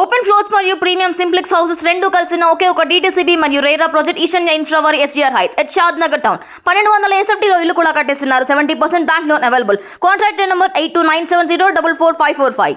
Open floors మరియు premium simplex houses రెండు కలిసిన ఒకే ఒక డీటీసీబీ మరియు రేరా ప్రాజెక్ట్ ఈశాన్య ఇన్ఫ్రావర్ SGR heights at Shadnagar town పన్నెండు వందల ఎస్ఎఫ్టీలో ఇల్లు కూడా కట్టేస్తున్నారు. Seventy percent bank loan available contact number eight two nine seven zero double four five four five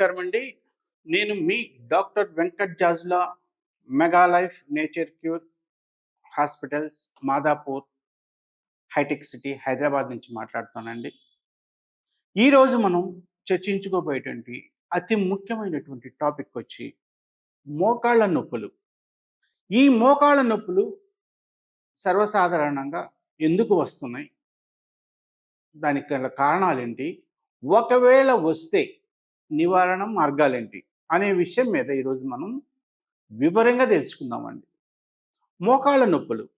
నమస్కారం అండి. నేను మీ doctor Venkat Jajula mega life nature cure hospitals Madhapur hitech city Hyderabad నుంచి మాట్లాడుతున్నానండి. ఈరోజు మనం చర్చించుకోబోయేటువంటి అతి ముఖ్యమైనటువంటి టాపిక్ వచ్చి మోకాళ్ళ నొప్పులు. ఈ మోకాళ్ళ నొప్పులు సర్వసాధారణంగా ఎందుకు వస్తున్నాయి? దానికి గల కారణాలేంటి? ఒకవేళ వస్తే నివారణ మార్గాలేంటి అనే విషయం మీద ఈరోజు మనం వివరంగా తెలుసుకుందామండి. మోకాళ్ళ నొప్పులు.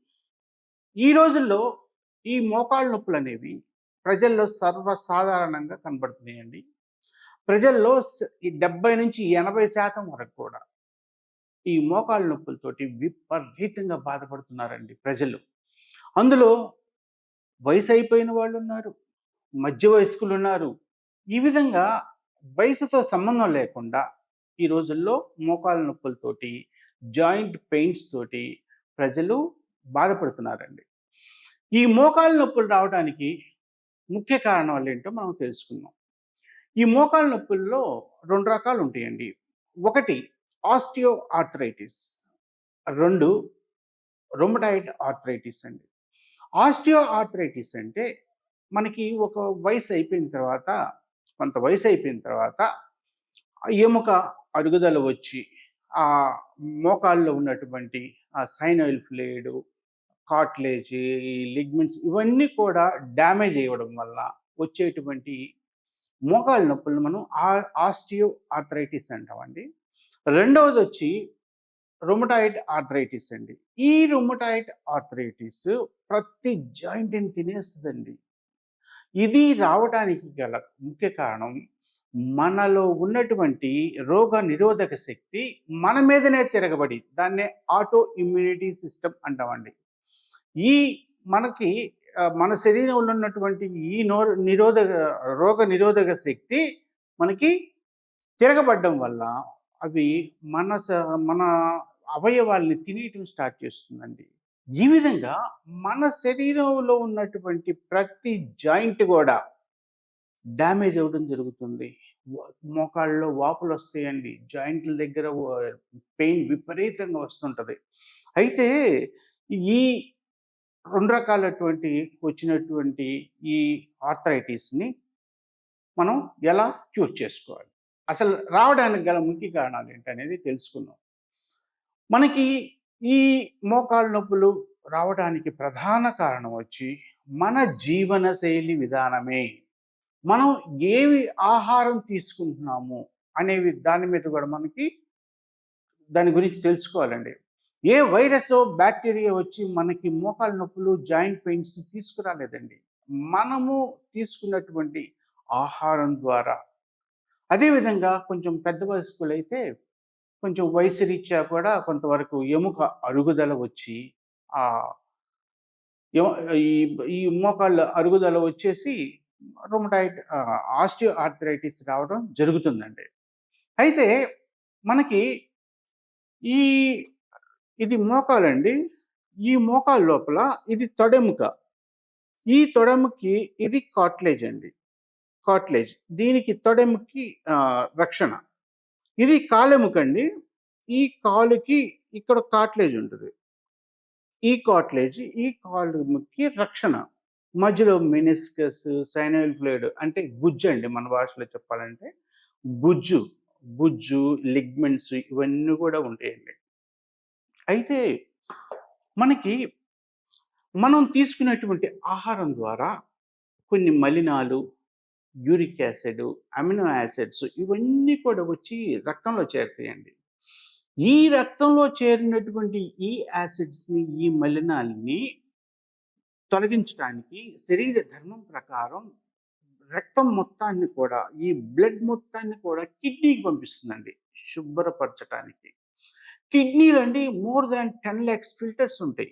ఈ రోజుల్లో ఈ మోకాళ్ళ నొప్పులు అనేవి ప్రజల్లో సర్వసాధారణంగా కనబడుతున్నాయండి. ప్రజల్లో డెబ్బై నుంచి ఎనభై శాతం వరకు కూడా ఈ మోకాళ్ళ నొప్పులతోటి విపరీతంగా బాధపడుతున్నారండి ప్రజలు. అందులో వయసు అయిపోయిన వాళ్ళు ఉన్నారు మధ్య వయస్కులు ఉన్నారు ఈ విధంగా వయసుతో సంబంధం లేకుండా ఈ రోజుల్లో మోకాల నొప్పులతోటి జాయింట్ పెయిన్స్ తోటి ప్రజలు బాధపడుతున్నారండి. ఈ మోకాల నొప్పులు రావడానికి ముఖ్య కారణాలు ఏంటో మనం తెలుసుకుందాం. ఈ మోకాల నొప్పుల్లో రెండు రకాలు ఉంటాయండి. ఒకటి ఆస్టియో ఆర్థరైటిస్ రెండు రొమటాయిడ్ ఆర్థరైటిస్ అండి. ఆస్టియో ఆర్థరైటిస్ అంటే మనకి ఒక వయసు అయిపోయిన తర్వాత కొంత వయసు అయిపోయిన తర్వాత ఎముక అరుగుదల వచ్చి ఆ మోకాల్లో ఉన్నటువంటి ఆ సైనోయిల్ ఫ్లూయిడ్ కాట్లేజ్ ఈ లిగ్మెంట్స్ ఇవన్నీ కూడా డ్యామేజ్ అయ్యడం వల్ల వచ్చేటువంటి మోకాళ్ళ నొప్పులను మనం ఆస్టియో ఆర్థరైటిస్ అంటామండి రెండవది వచ్చి రొమటాయిడ్ ఆర్థరైటిస్ అండి. ఈ రొమటాయిడ్ ఆర్థరైటిస్ ప్రతి జాయింట్ని తినేస్తుందండి? ఇది రావడానికి గల ముఖ్య కారణం మనలో ఉన్నటువంటి రోగ నిరోధక శక్తి మన మీదనే తిరగబడి దాన్నే ఆటో ఇమ్యూనిటీ సిస్టమ్ అంటామండి. ఈ మనకి మన శరీరంలో ఉన్నటువంటి ఈ నో నిరోధక రోగ నిరోధక శక్తి మనకి తిరగబడడం వల్ల అవి మన స- మన అవయవాల్ని తినేయటం స్టార్ట్ చేస్తుందండి. ఈ విధంగా మన శరీరంలో ఉన్నటువంటి ప్రతి జాయింట్ కూడా డ్యామేజ్ అవ్వడం జరుగుతుంది. మోకాళ్ళలో వాపులు వస్తాయండి. జాయింట్ల దగ్గర పెయిన్ విపరీతంగా వస్తుంటుంది. అయితే ఈ రెండు రకాలటువంటి వచ్చినటువంటి ఈ ఆర్థరైటిస్ని మనం ఎలా క్యూర్ చేసుకోవాలి? అసలు రావడానికి గల ముఖ్య కారణాలు ఏంటనేది తెలుసుకుందాం. మనకి ఈ మోకాళ్ళ నొప్పులు రావడానికి ప్రధాన కారణం వచ్చి మన జీవన శైలి విధానమే. మనం ఏవి ఆహారం తీసుకుంటున్నాము అనేవి దాని మీద కూడా మనకి దాని గురించి తెలుసుకోవాలండి. ఏ వైరస్ బ్యాక్టీరియా వచ్చి మనకి మోకాళ్ళ నొప్పులు జాయింట్ పెయిన్స్ తీసుకురాలేదండి. మనము తీసుకున్నటువంటి ఆహారం ద్వారా. అదేవిధంగా కొంచెం పెద్ద వయస్కులైతే కొంచెం వయసు రీత్యా కూడా కొంతవరకు ఎముక అరుగుదల వచ్చి ఆ ఈ ఈ మోకాళ్ళ అరుగుదల వచ్చేసి రొమటైట్ ఆస్టియో ఆర్థరైటిస్ రావడం జరుగుతుందండి. అయితే మనకి ఈ ఇది మోకాలండి. ఈ మోకాలు లోపల ఇది తొడెముక. ఈ తొడెముకి ఇది కాట్లేజ్ అండి. కాట్లేజ్ దీనికి తొడెముకి రక్షణ. ఇది కాలెముకండి. ఈ కాలుకి ఇక్కడ కాట్లేజ్ ఉంటుంది. ఈ కాట్లేజ్ ఈ కాలుకి రక్షణ. మధ్యలో మెనిస్కస్ సైనల్ ఫ్లూయిడ్ అంటే గుజ్జు అండి మన భాషలో చెప్పాలంటే. గుజ్జు గుజ్జు లిగ్మెంట్స్ ఇవన్నీ కూడా ఉంటాయండి. అయితే మనకి మనం తీసుకునేటువంటి ఆహారం ద్వారా కొన్ని మలినాలు యూరిక్ యాసిడ్ అమినో యాసిడ్స్ ఇవన్నీ కూడా వచ్చి రక్తంలో చేరుతాయండి ఈ రక్తంలో చేరినటువంటి ఈ యాసిడ్స్‌ని, ఈ మలినాల్ని తొలగించటానికి శరీర ధర్మం ప్రకారం రక్తం మొత్తాన్ని కూడా, ఈ బ్లడ్ మొత్తాన్ని కూడా కిడ్నీకి పంపిస్తుందండి శుభ్రపరచడానికి కిడ్నీలండి మోర్ దాన్ 10,00,000 ఫిల్టర్స్ ఉంటాయి.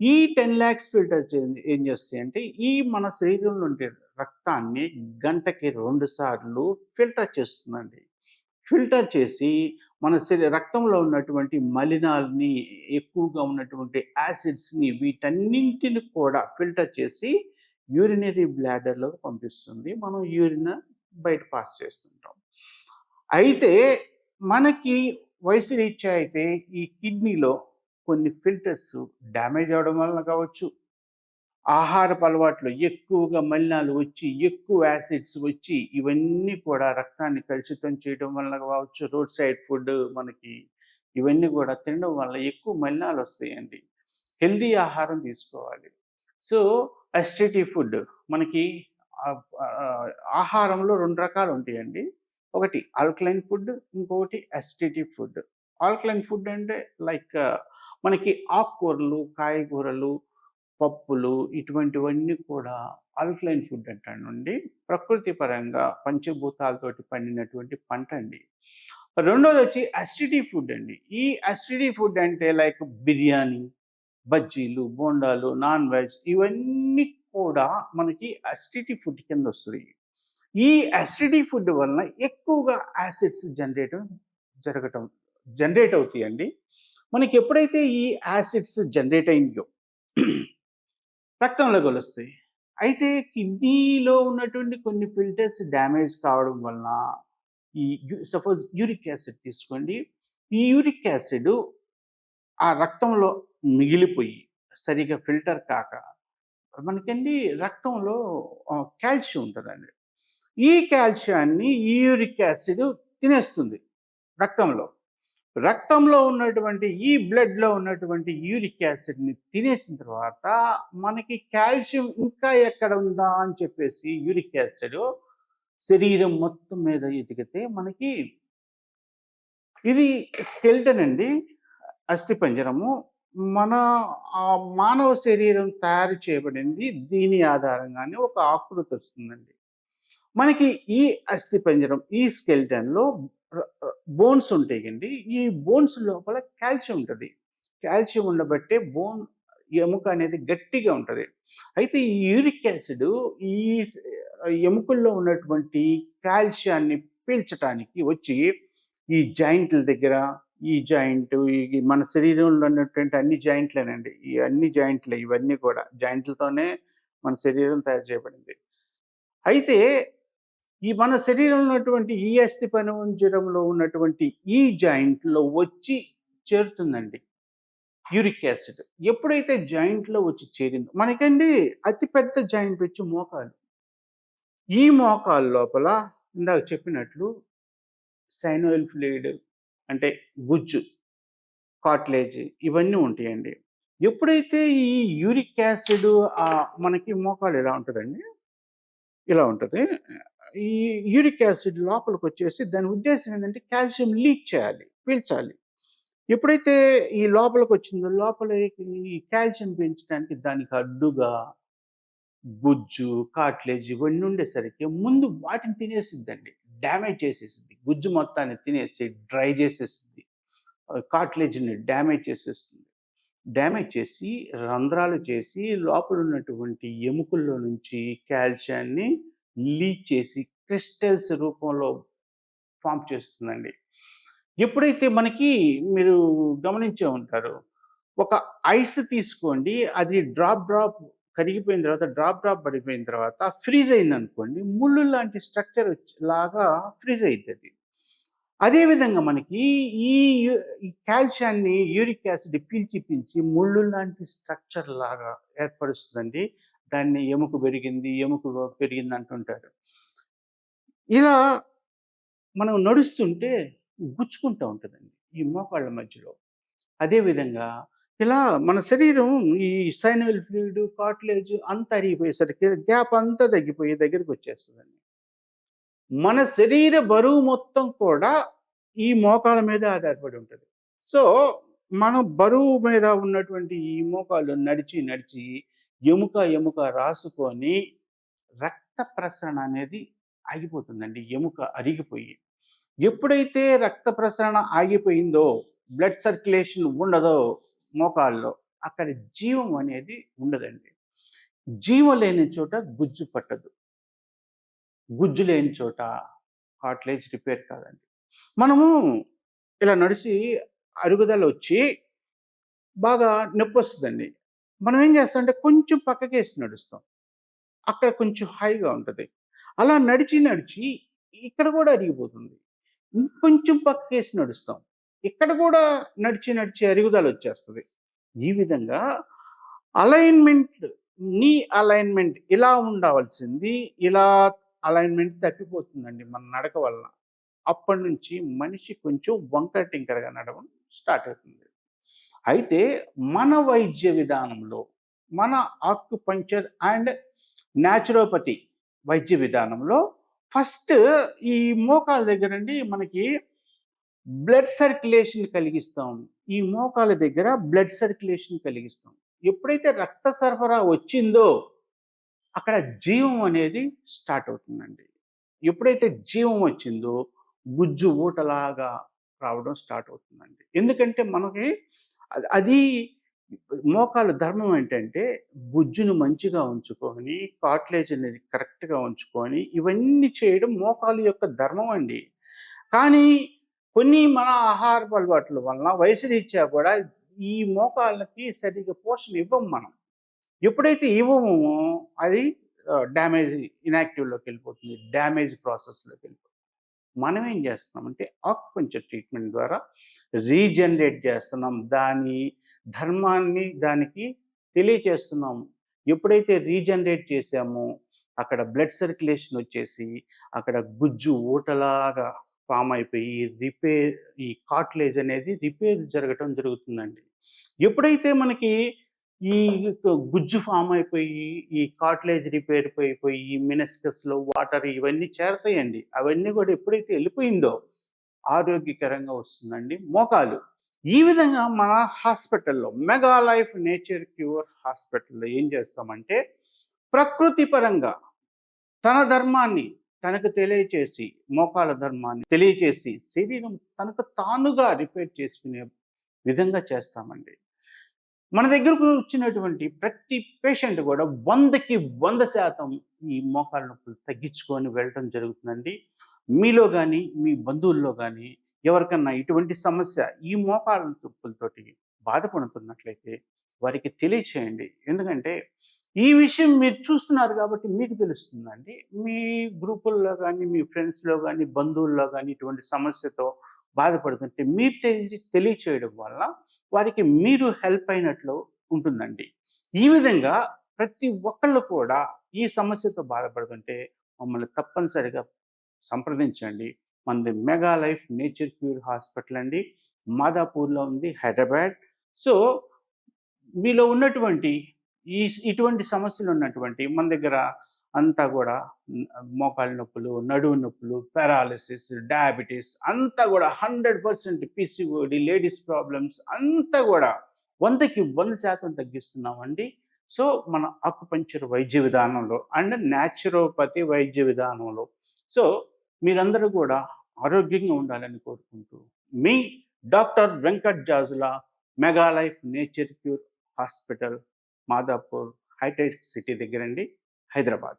ఈ 10,00,000 ఫిల్టర్స్ ఏం ఏం చేస్తాయంటే, ఈ మన శరీరంలో ఉండే రక్తాన్ని గంటకి రెండు సార్లు ఫిల్టర్ చేస్తుందండి. ఫిల్టర్ చేసి మన శరీర రక్తంలో ఉన్నటువంటి మలినాల్ని, ఎక్కువగా ఉన్నటువంటి యాసిడ్స్‌ని వీటన్నింటిని కూడా ఫిల్టర్ చేసి యూరినరీ బ్లాడర్‌లోకి పంపిస్తుంది. మనం యూరిన్ బయట పాస్ చేస్తుంటాం. అయితే మనకి వయసు రీత్యా అయితే ఈ కిడ్నీలో కొన్ని ఫిల్టర్స్ డ్యామేజ్ అవడం వలన కావచ్చు, ఆహారపు అలవాట్లు ఎక్కువగా మలినాలు వచ్చి, ఎక్కువ యాసిడ్స్ వచ్చి, ఇవన్నీ కూడా రక్తాన్ని కలుషితం చేయడం వల్ల కావచ్చు, రోడ్ సైడ్ ఫుడ్ మనకి ఇవన్నీ కూడా తినడం వల్ల ఎక్కువ మలినాలు వస్తాయండి. హెల్తీ ఆహారం తీసుకోవాలి. సో, ఎస్టీటీ ఫుడ్ మనకి ఆహారంలో రెండు రకాలు ఉంటాయండి. ఒకటి ఆల్కలైన్ ఫుడ్, ఇంకొకటి అసిడిటీ ఫుడ్. ఆల్కలైన్ ఫుడ్ అంటే లైక్ మనకి ఆకుకూరలు, కాయగూరలు, పప్పులు ఇటువంటివన్నీ కూడా ఆల్కలైన్ ఫుడ్ అంటానండి. ప్రకృతి పరంగా పంచభూతాలతోటి పండినటువంటి పంట అండి. రెండోది వచ్చి అసిడిటీ ఫుడ్ అండి. ఈ అసిడిటీ ఫుడ్ అంటే లైక్ బిర్యానీ, బజ్జీలు, బోండాలు, నాన్ వెజ్ ఇవన్నీ కూడా మనకి అసిడిటీ ఫుడ్ కింద వస్తుంది ఈ అసిడిటీ ఫుడ్ వలన ఎక్కువగా యాసిడ్స్ జనరేట్ జరగటం జనరేట్ అవుతాయండి. మనకి ఎప్పుడైతే ఈ యాసిడ్స్ జనరేట్ అయిందో రక్తంలో కలుస్తాయి. అయితే కిడ్నీలో ఉన్నటువంటి కొన్ని ఫిల్టర్స్ డ్యామేజ్ కావడం వలన ఈ సపోజ్ యూరిక్ యాసిడ్ తీసుకోండి. ఈ యూరిక్ యాసిడ్ ఆ రక్తంలో మిగిలిపోయి సరిగ్గా ఫిల్టర్ కాక మనకండి రక్తంలో కాల్షియం ఉంటుందండి ఈ కాల్షియాన్ని ఈ యూరిక్ యాసిడ్ తినేస్తుంది రక్తంలో. రక్తంలో ఉన్నటువంటి ఈ బ్లడ్‌లో ఉన్నటువంటి యూరిక్ యాసిడ్‌ని తినేసిన తర్వాత మనకి కాల్షియం ఇంకా ఎక్కడ ఉందా అని చెప్పేసి యూరిక్ యాసిడ్ శరీరం మొత్తం మీద ఎతికితే మనకి ఇది స్కెల్టన్ అండి. అస్థిపంజరము. మన మానవ శరీరం తయారు చేయబడింది దీని ఆధారంగానే ఒక ఆకృతి వస్తుందండి. మనకి ఈ అస్థిపంజరం, ఈ స్కెల్టన్లో బోన్స్ ఉంటాయి అండి ఈ బోన్స్ లోపల కాల్షియం ఉంటుంది కాల్షియం ఉండబట్టే బోన్ ఎముక అనేది గట్టిగా ఉంటుంది అయితే ఈ యూరిక్ యాసిడ్ ఈ ఎముకల్లో ఉన్నటువంటి కాల్షియాన్ని పీల్చటానికి వచ్చి ఈ జాయింట్ల దగ్గర ఈ జాయింట్ ఈ మన శరీరంలో ఉన్నటువంటి అన్ని జాయింట్లేనండి. ఈ అన్ని జాయింట్లే ఇవన్నీ కూడా జాయింట్లతోనే మన శరీరం తయారు చేయబడింది. అయితే ఈ మన శరీరంలో ఉన్నటువంటి ఈ అస్థిపంజరంలో ఉన్నటువంటి ఈ జాయింట్‌లో వచ్చి చేరుతుందండి. Uric acid. ఎప్పుడైతే జాయింట్‌లో వచ్చి చేరిందో మనకండి అతిపెద్ద జాయింట్ వచ్చి మోకాలు. ఈ మోకాలు లోపల ఇందాక చెప్పినట్లు సైనోయిల్ ఫ్లూయిడ్ అంటే గుజ్జు, కాట్లేజ్ ఇవన్నీ ఉంటాయండి. ఎప్పుడైతే ఈ యూరిక్ యాసిడ్ మనకి మోకాలు ఇలా ఉంటుందండి ఇలా ఉంటుంది ఈ యూరిక్ యాసిడ్ లోపలికొచ్చేసి దాని ఉద్దేశం ఏంటంటే కాల్షియం లీక్ చేయాలి, పీల్చాలి. ఎప్పుడైతే ఈ లోపలికొచ్చిందో లోపల ఈ కాల్షియం పెంచడానికి దానికి అడ్డుగా గుజ్జు, కాట్లేజ్ ఇవన్నీ ఉండేసరికి ముందు వాటిని తినేసిద్దండి. డ్యామేజ్ చేసేసింది గుజ్జు మొత్తాన్ని తినేసి డ్రై చేసేసింది కాట్లేజ్ని డ్యామేజ్ చేసేస్తుంది. డ్యామేజ్ చేసి రంధ్రాలు చేసి లోపల ఉన్నటువంటి ఎముకల్లో నుంచి కాల్షియాన్ని లీక్ చేసి క్రిస్టల్స్ రూపంలో ఫామ్ చేస్తుందండి. ఎప్పుడైతే మనకి మీరు గమనించే ఉంటారు. ఒక ఐస్ తీసుకోండి. అది డ్రాప్ డ్రాప్ కరిగిపోయిన తర్వాత డ్రాప్ డ్రాప్ పడిపోయిన తర్వాత ఫ్రీజ్ అయిందనుకోండి. ముళ్ళు లాంటి స్ట్రక్చర్ లాగా ఫ్రీజ్ అవుతుంది అదేవిధంగా మనకి ఈ ఈ కాల్షియాన్ని యూరిక్ యాసిడ్ పీల్చి పీల్చి ముళ్ళు లాంటి స్ట్రక్చర్ లాగా ఏర్పరుస్తుందండి. దాన్ని ఎముక పెరిగింది, ఎముక పెరిగింది అంటుంటారు. ఇలా మనం నడుస్తుంటే గుచ్చుకుంటా ఉంటుందండి ఈ మోకాళ్ళ మధ్యలో. అదేవిధంగా ఇలా మన శరీరం ఈ సైనవల్ ఫ్లూయిడ్, కాట్లేజ్ అంతా అరిగిపోయేసరికి గ్యాప్ అంతా తగ్గిపోయే దగ్గరికి వచ్చేస్తుందండి మన శరీర బరువు మొత్తం కూడా ఈ మోకాళ్ళ మీదే ఆధారపడి ఉంటుంది సో మనం బరువు మీద ఉన్నటువంటి ఈ మోకాలు నడిచి నడిచి ఎముక ఎముక రాసుకొని రక్త ప్రసరణ అనేది ఆగిపోతుందండి. ఎముక అరిగిపోయి. ఎప్పుడైతే రక్త ప్రసరణ ఆగిపోయిందో బ్లడ్ సర్క్యులేషన్ ఉండదో మోకాల్లో అక్కడ జీవం అనేది ఉండదండి. జీవం లేని చోట గుజ్జు పట్టదు. గుజ్జు లేని చోట కార్ట్లేజ్ రిపేర్ కాదండి. మనము ఇలా నడిచి అరుగుదల వచ్చి బాగా నొప్పి వస్తుందండి. మనం ఏం చేస్తామంటే కొంచెం పక్కకేసి నడుస్తాం. అక్కడ కొంచెం హాయిగా ఉంటుంది. అలా నడిచి నడిచి ఇక్కడ కూడా అరిగిపోతుంది. ఇంకొంచెం పక్కకేసి నడుస్తాం. ఇక్కడ కూడా నడిచి నడిచి అరుగుదల వచ్చేస్తుంది. ఈ విధంగా అలైన్మెంట్ నీ అలైన్మెంట్ ఇలా ఉండవలసింది ఇలా అలైన్మెంట్ తప్పిపోతుందండి మన నడక వలన. అప్పటి నుంచి మనిషి కొంచెం వంకర టింకరగా నడవడం స్టార్ట్ అవుతుంది. అయితే మన వైద్య విధానంలో మన ఆక్యుపంచర్ అండ్ న్యాచురోపతి వైద్య విధానంలో ఫస్ట్ ఈ మోకాల దగ్గర అండి మనకి బ్లడ్ సర్క్యులేషన్ కలిగిస్తాం. ఈ మోకాల దగ్గర బ్లడ్ సర్క్యులేషన్ కలిగిస్తాం. ఎప్పుడైతే రక్త సరఫరా వచ్చిందో అక్కడ జీవం అనేది స్టార్ట్ అవుతుందండి. ఎప్పుడైతే జీవం వచ్చిందో గుజ్జు ఊటలాగా రావడం స్టార్ట్ అవుతుందండి. ఎందుకంటే మనకి అది- మోకాలు ధర్మం ఏంటంటే గుజ్జును మంచిగా ఉంచుకొని కాట్లేజ్ అనేది కరెక్ట్గా ఉంచుకొని ఇవన్నీ చేయడం మోకాలు యొక్క ధర్మం అండి. కానీ కొన్ని మన ఆహార అలవాట్ల వలన వయసు రీత్యా కూడా ఈ మోకాళ్ళకి సరిగ్గా పోషణ ఇవ్వం మనం. ఎప్పుడైతే ఇవ్వమో అది డ్యామేజ్ ఇనాక్టివ్లోకి వెళ్ళిపోతుంది డ్యామేజ్ ప్రాసెస్లోకి వెళ్ళిపోతుంది మనం ఏం చేస్తున్నామంటే ఆక్యుపంచర్ ట్రీట్మెంట్ ద్వారా రీజనరేట్ చేస్తున్నాం. దాని ధర్మాన్ని దానికి తెలియచేస్తున్నాం. ఎప్పుడైతే రీజనరేట్ చేసామో అక్కడ బ్లడ్ సర్క్యులేషన్ వచ్చేసి అక్కడ గుజ్జు ఊటలాగా ఫామ్ అయిపోయి రిపేర్ ఈ కాట్లేజ్ అనేది రిపేర్ జరగటం జరుగుతుందండి. ఎప్పుడైతే మనకి ఈ గుజ్జు ఫామ్ అయిపోయి ఈ కాట్లేజ్ రిపేర్ అయిపోయి ఈ మినస్కస్లో వాటర్ ఇవన్నీ చేరతాయండి. అవన్నీ కూడా ఎప్పుడైతే వెళ్ళిపోయిందో ఆరోగ్యకరంగా వస్తుందండి. మోకాలు. ఈ విధంగా మన హాస్పిటల్లో మెగా లైఫ్ నేచర్ క్యూర్ హాస్పిటల్లో ఏం చేస్తామంటే ప్రకృతి పరంగా తన ధర్మాన్ని తనకు తెలియచేసి మోకాల ధర్మాన్ని తెలియచేసి శరీరం తనకు తానుగా రిపేర్ చేసుకునే విధంగా చేస్తామండి. మన దగ్గరకు వచ్చినటువంటి ప్రతి పేషెంట్ కూడా వందకి వంద శాతం ఈ మోకాల నొప్పులు తగ్గించుకొని వెళ్ళటం జరుగుతుందండి. మీలో కానీ మీ బంధువుల్లో కానీ ఎవరికన్నా ఇటువంటి సమస్య ఈ మోకాల నొప్పులతోటి బాధపడుతున్నట్లయితే వారికి తెలియచేయండి. ఎందుకంటే ఈ విషయం మీరు చూస్తున్నారు కాబట్టి మీకు తెలుస్తుందండి. మీ గ్రూపుల్లో కానీ మీ ఫ్రెండ్స్లో కానీ బంధువుల్లో కానీ ఇటువంటి సమస్యతో బాధపడుతుంటే మీరు తెలిసి తెలియచేయడం వల్ల వారికి మీరు హెల్ప్ అయినట్లు ఉంటుందండి. ఈ విధంగా ప్రతి ఒక్కళ్ళు కూడా ఈ సమస్యతో బాధపడుతుంటే మమ్మల్ని తప్పనిసరిగా సంప్రదించండి. మనది mega life nature cure hospital అండి. మాదాపూర్లో ఉంది హైదరాబాద్. సో మీలో ఉన్నటువంటి ఈ ఇటువంటి సమస్యలు ఉన్నటువంటి మన దగ్గర అంతా కూడా మోకాళ్ళ నొప్పులు నడువు నొప్పులు పారాలసిస్ డయాబెటీస్ అంతా కూడా hundred percent PCOD ladies problems అంతా కూడా వందకి వంద శాతం తగ్గిస్తున్నామండి. సో మన ఆకుపంచర్ వైద్య విధానంలో అండ్ న్యాచురోపతి వైద్య విధానంలో. సో మీరందరూ కూడా ఆరోగ్యంగా ఉండాలని కోరుకుంటూ మీ doctor Venkat Jajula mega life nature cure hospital Madhapur hitech city దగ్గరండి. హైదరాబాద్.